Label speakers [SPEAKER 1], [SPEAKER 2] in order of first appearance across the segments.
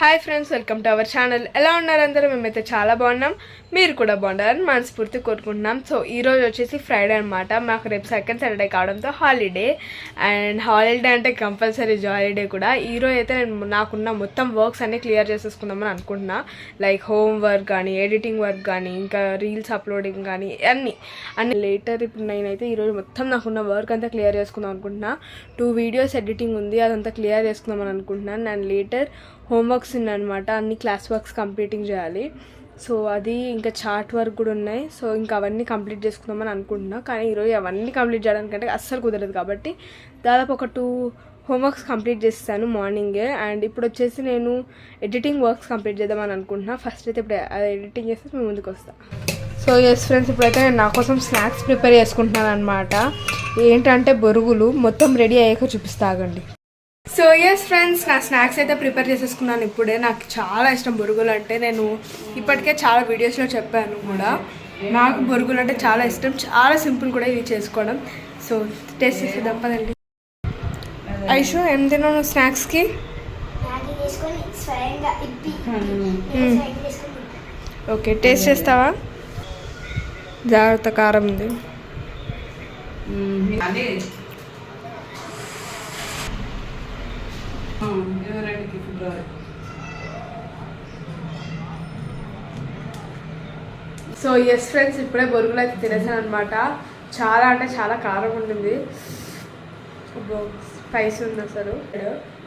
[SPEAKER 1] Hi friends welcome to our channel ఎలా ఉన్నారు అందరూ? మేమైతే చాలా బాగున్నాం. మీరు కూడా బాగున్నారని మనస్ఫూర్తి కోరుకుంటున్నాం. సో ఈరోజు వచ్చేసి ఫ్రైడే అనమాట మాకు రేపు సెకండ్ సాటర్డే కావడంతో హాలిడే అండ్ హాలిడే అంటే కంపల్సరీ హాలిడే కూడా. ఈరోజు అయితే నేను నాకున్న మొత్తం వర్క్స్ అన్ని క్లియర్ చేసేసుకుందామని అనుకుంటున్నా. లైక్ హోమ్ వర్క్ కానీ ఎడిటింగ్ వర్క్ కానీ ఇంకా రీల్స్ అప్లోడింగ్ కానీ అన్నీ. అన్ని లేటర్ ఇప్పుడు నేనైతే ఈరోజు మొత్తం నాకున్న వర్క్ అంతా క్లియర్ చేసుకుందాం అనుకుంటున్నా. టూ వీడియోస్ ఎడిటింగ్ ఉంది. అదంతా క్లియర్ చేసుకుందామని అనుకుంటున్నాను. అండ్ లేటర్ హోంవర్క్స్ ఉన్నాయన్నమాట అన్ని క్లాస్ వర్క్స్ కంప్లీటింగ్ చేయాలి. సో అది ఇంకా చార్ట్ వర్క్ కూడా ఉన్నాయి. సో ఇంకా అవన్నీ కంప్లీట్ చేసుకుందామని అనుకుంటున్నా. కానీ ఈరోజు అవన్నీ కంప్లీట్ చేయడానికంటే అస్సలు కుదరదు కాబట్టి దాదాపు ఒక టూ హోంవర్క్స్ కంప్లీట్ చేస్తాను మార్నింగే. అండ్ ఇప్పుడు వచ్చేసి నేను ఎడిటింగ్ వర్క్స్ కంప్లీట్ చేద్దామని అనుకుంటున్నా. ఫస్ట్ అయితే ఇప్పుడు అది ఎడిటింగ్ చేస్తే మేము ముందుకు వస్తాను సో ఎస్ ఫ్రెండ్స్ ఇప్పుడైతే నేను నా కోసం స్నాక్స్ ప్రిపేర్ చేసుకుంటున్నాను అనమాట ఏంటంటే బొరుగులు మొత్తం రెడీ అయ్యాక చూపిస్తాగండి సో ఎస్ ఫ్రెండ్స్ నా స్నాక్స్ అయితే ప్రిపేర్ చేసేసుకున్నాను ఇప్పుడే. నాకు చాలా ఇష్టం బొరుగులు అంటే నేను ఇప్పటికే చాలా వీడియోస్లో చెప్పాను కూడా. నాకు బొరుగులు అంటే చాలా ఇష్టం. చాలా సింపుల్ కూడా ఇవి చేసుకోవడం. సో టేస్ట్ చేసేద్దాం పదండి. ఐషు ఏం తిన్నాను స్నాక్స్కి? ఓకే టేస్ట్ చేస్తావా? జాగ్రత్త కారం ఉంది.
[SPEAKER 2] ఫిబ్రవరి.
[SPEAKER 1] సో ఎస్ ఫ్రెండ్స్ ఇప్పుడే బొరుగులు అయితే తినేసాను అనమాట చాలా అంటే చాలా కారం ఉంటుంది స్పైసీ ఉంది అసలు.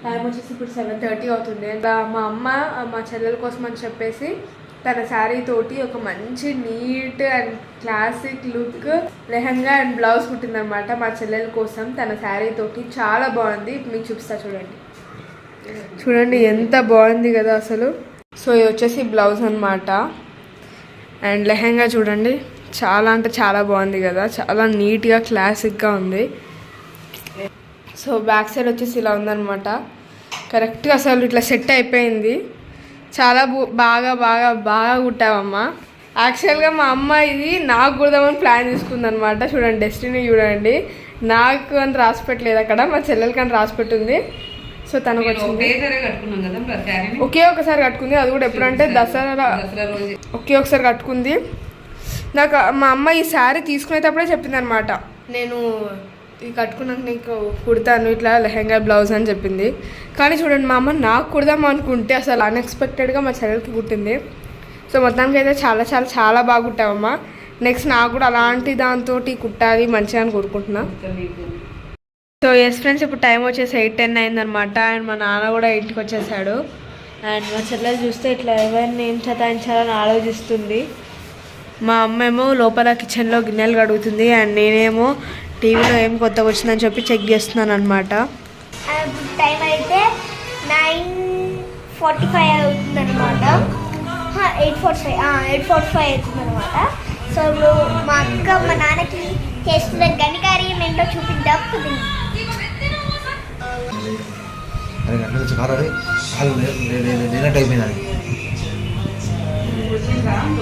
[SPEAKER 1] టైం వచ్చేసి ఇప్పుడు సెవెన్ థర్టీ అవుతుంది. ఇంకా మా అమ్మ మా చెల్లెల కోసం అని చెప్పేసి తన శారీ తోటి ఒక మంచి neat and classic look lehenga and blouse కుట్టిందనమాట మా చెల్లెల కోసం. తన శారీ తోటి చాలా బాగుంది. మీకు చూపిస్తా చూడండి. చూడండి ఎంత బాగుంది కదా అసలు. సో ఇది వచ్చేసి బ్లౌజ్ అనమాట అండ్ లెహంగా చూడండి చాలా అంటే చాలా బాగుంది కదా. చాలా నీట్గా క్లాసిక్గా ఉంది. సో బ్యాక్ సైడ్ వచ్చేసి ఇలా ఉందన్నమాట. కరెక్ట్గా అసలు ఇట్లా సెట్ అయిపోయింది. చాలా బాగా బాగా బాగా కుట్టావమ్మా. యాక్చువల్గా మా అమ్మ ఇది నాకు కుడదామని ప్లాన్ తీసుకుందనమాట చూడండి డెస్టినీ చూడండి. నాకు అని రాసి పెట్టలేదు అక్కడ మా చెల్లెలకి అని రాసి సో తనకు వచ్చింది ఒకే ఒకసారి కట్టుకుంది. అది కూడా ఎప్పుడంటే దసరా ఒకే ఒకసారి కట్టుకుంది. నాకు మా అమ్మ ఈ శారీ తీసుకునేటప్పుడే చెప్పింది అనమాట నేను ఇది కట్టుకున్నాక నీకు కుడతాను ఇట్లా లెహంగా బ్లౌజ్ అని చెప్పింది. కానీ చూడండి మా అమ్మ నాకు కుడదాం అనుకుంటే అసలు అన్ఎక్స్పెక్టెడ్గా మా చెల్లెలకి కుట్టింది. సో మొత్తానికి అయితే చాలా చాలా చాలా బాగా కుట్టావమ్మా. నెక్స్ట్ నాకు కూడా అలాంటి దాంతో కుట్టాలి మంచిగా అని కోరుకుంటున్నా. సో ఎస్ ఫ్రెండ్స్ ఇప్పుడు టైం వచ్చేసి ఎయిట్ టెన్ అయిందనమాట అండ్ మా నాన్న కూడా ఇంటికి వచ్చేసాడు. అండ్ మా చెల్లెలు చూస్తే ఇట్లా ఎవరిని ఏం చతాయించాలని ఆలోచిస్తుంది. మా అమ్మ ఏమో లోపల కిచెన్లో గిన్నెలు కడుగుతుంది. అండ్ నేనేమో టీవీలో ఏం కొత్తగా వచ్చిందని చెప్పి చెక్ చేస్తున్నాను అనమాట
[SPEAKER 3] టైం అయితే నైన్ ఫార్టీ ఫైవ్ అవుతుంది అనమాట eight forty five eight forty five అవుతుంది అనమాట సో మా అక్క మా నాన్నకి చేస్తున్న గనికారి ఏంటో చూపిద్దాం.
[SPEAKER 4] ನನಗೆ ಅಣ್ಣ ಕಾರಲ್ಲಿ ಅಲ್ಲಿ ನೆನೆ ಟೈಪ್ ಏನಾಗಿ